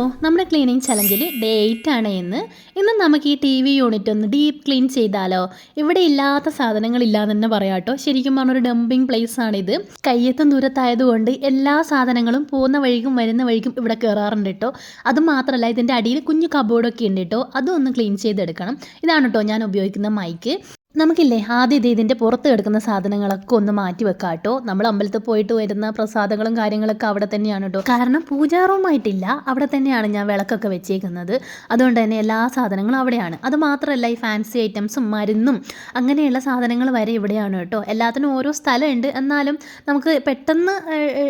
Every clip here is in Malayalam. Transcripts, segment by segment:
ഹലോ നമ്മുടെ ക്ലീനിങ് ചലഞ്ചിൽ ഡേ എയ്റ്റ് ആണ് എന്ന് ഇന്ന് നമുക്ക് ഈ ടി വി യൂണിറ്റ് ഒന്ന് ഡീപ്പ് ക്ലീൻ ചെയ്താലോ? ഇവിടെ ഇല്ലാത്ത സാധനങ്ങളില്ലാന്ന് തന്നെ കേട്ടോ. ശരിക്കും പറഞ്ഞൊരു ഡംപിങ് പ്ലേസ് ആണിത്. കയ്യെത്തും ദൂരത്തായതുകൊണ്ട് എല്ലാ സാധനങ്ങളും പോകുന്ന വഴിക്കും വരുന്ന വഴിക്കും ഇവിടെ കയറാറുണ്ട് കേട്ടോ. അത് മാത്രമല്ല ഇതിന്റെ അടിയിൽ കുഞ്ഞു കബോർഡൊക്കെ ഉണ്ട് കേട്ടോ. അതും ഒന്ന് ക്ലീൻ ചെയ്തെടുക്കണം. ഇതാണ് കേട്ടോ ഞാൻ ഉപയോഗിക്കുന്ന മൈക്ക് നമുക്കില്ലേ ആദ്യം ഇത് ഇതിന്റെ പുറത്ത് കിടക്കുന്ന സാധനങ്ങളൊക്കെ ഒന്ന് മാറ്റി വെക്കാം കേട്ടോ. നമ്മൾ അമ്പലത്തിൽ പോയിട്ട് വരുന്ന പ്രസാദങ്ങളും കാര്യങ്ങളൊക്കെ അവിടെ തന്നെയാണ് കേട്ടോ. കാരണം പൂജാ റൂമായിട്ടില്ല അവിടെ തന്നെയാണ് ഞാൻ വിളക്കൊക്കെ വെച്ചേക്കുന്നത്. അതുകൊണ്ട് തന്നെ എല്ലാ സാധനങ്ങളും അവിടെയാണ്. അത് മാത്രമല്ല ഈ ഫാൻസി ഐറ്റംസും മരുന്നും അങ്ങനെയുള്ള സാധനങ്ങൾ വരെ ഇവിടെയാണ് കേട്ടോ. എല്ലാത്തിനും ഓരോ സ്ഥലമുണ്ട്. എന്നാലും നമുക്ക് പെട്ടെന്ന്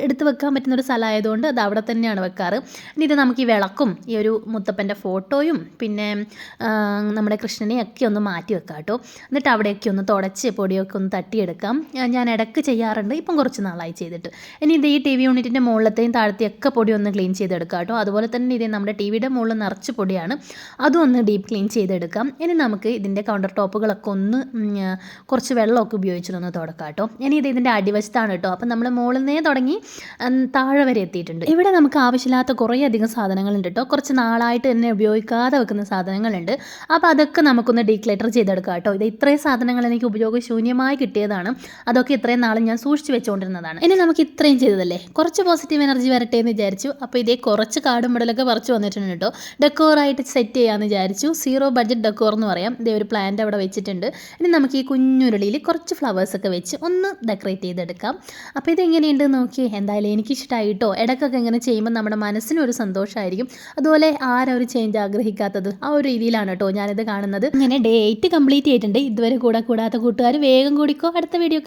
എടുത്ത് വെക്കാൻ പറ്റുന്ന ഒരു സ്ഥലമായതുകൊണ്ട് അത് അവിടെ തന്നെയാണ് വെക്കാറ്. ഇനി ഇത് നമുക്ക് ഈ വിളക്കും ഈ ഒരു മുത്തപ്പന്റെ ഫോട്ടോയും പിന്നെ നമ്മുടെ കൃഷ്ണനെയൊക്കെ ഒന്ന് മാറ്റി വെക്കാം കേട്ടോ. എന്നിട്ട് അവിടെയൊക്കെ ഒന്ന് തുടച്ച് പൊടിയൊക്കെ ഒന്ന് തട്ടിയെടുക്കാം. ഞാൻ- ഇടയ്ക്ക് ചെയ്യാറുണ്ട്. ഇപ്പം കുറച്ച് നാളായി ചെയ്തിട്ട്. ഇനി ഇത് ഈ ടി വി യൂണിറ്റിന്റെ മുകളിലത്തെയും താഴത്തെയൊക്കെ പൊടി ഒന്ന് ക്ലീൻ ചെയ്തെടുക്കാം കേട്ടോ. അതുപോലെ തന്നെ ഇത് നമ്മുടെ ടി വിയുടെ മുകളിൽ നിറച്ച് പൊടിയാണ്. അതും ഒന്ന് ഡീപ്പ് ക്ലീൻ ചെയ്തെടുക്കാം. ഇനി നമുക്ക് ഇതിന്റെ കൗണ്ടർ ടോപ്പുകളൊക്കെ ഒന്ന് കുറച്ച് വെള്ളമൊക്കെ ഉപയോഗിച്ചിട്ടൊന്ന് തുടക്കാം കേട്ടോ. ഇനി ഇത് ഇതിന്റെ അടിവശത്താണ് കേട്ടോ. അപ്പം നമ്മൾ മുകളിൽ നിന്നേ തുടങ്ങി താഴെ വരെ എത്തിയിട്ടുണ്ട്. ഇവിടെ നമുക്ക് ആവശ്യമില്ലാത്ത കുറേ അധികം സാധനങ്ങളുണ്ട് കേട്ടോ. കുറച്ച് നാളായിട്ട് തന്നെ ഉപയോഗിക്കാതെ വെക്കുന്ന സാധനങ്ങളുണ്ട്. അപ്പോൾ അതൊക്കെ നമുക്കൊന്ന് ഡീക്ലേറ്റർ ചെയ്തെടുക്കാം കേട്ടോ. ഇത് ഇത്രയും സാധനങ്ങൾ എനിക്ക് ഉപയോഗശൂന്യമായി കിട്ടിയതാണ്. അതൊക്കെ ഇത്രയും നാളും ഞാൻ സൂക്ഷിച്ചു വെച്ചുകൊണ്ടിരുന്നതാണ് ഇനി നമുക്ക് ഇത്രയും ചെയ്തതല്ലേ? കുറച്ച് പോസിറ്റീവ് എനർജി വരട്ടെ എന്ന് വിചാരിച്ചു. അപ്പോൾ ഇതേ കുറച്ച് കാടും മുടലൊക്കെ പറിച്ചു വന്നിട്ടുണ്ട് കേട്ടോ. ഡെക്കോറായിട്ട് സെറ്റ് ചെയ്യാമെന്ന് വിചാരിച്ചു. സീറോ ബഡ്ജറ്റ് ഡെക്കോർ എന്ന് പറയാം. ഇതേ ഒരു പ്ലാന്റ് അവിടെ വെച്ചിട്ടുണ്ട്. ഇനി നമുക്ക് ഈ കുഞ്ഞുരുളിയിൽ കുറച്ച് ഫ്ലവേഴ്സ് ഒക്കെ വെച്ച് ഒന്ന് ഡെക്കറേറ്റ് ചെയ്തെടുക്കാം. അപ്പോൾ ഇതെങ്ങനെയുണ്ട് നോക്കി എന്തായാലും എനിക്ക് ഇഷ്ടമായിട്ടോ ഇടക്കൊക്കെ ഇങ്ങനെ ചെയ്യുമ്പോൾ നമ്മുടെ മനസ്സിനൊരു സന്തോഷമായിരിക്കും. അതുപോലെ ആരും ഒരു ചേഞ്ച് ആഗ്രഹിക്കാത്തത് ആ ഒരു രീതിയിലാണ് കേട്ടോ ഞാനിത് കാണുന്നത്. ഇങ്ങനെ ഡേറ്റ് കംപ്ലീറ്റ് ചെയ്തിട്ടുണ്ട്. ഇതുവരെ കൂടെ കൂടാത്ത കൂട്ടുകാർ വേഗം കൂടിക്കോ. അടുത്ത വീഡിയോ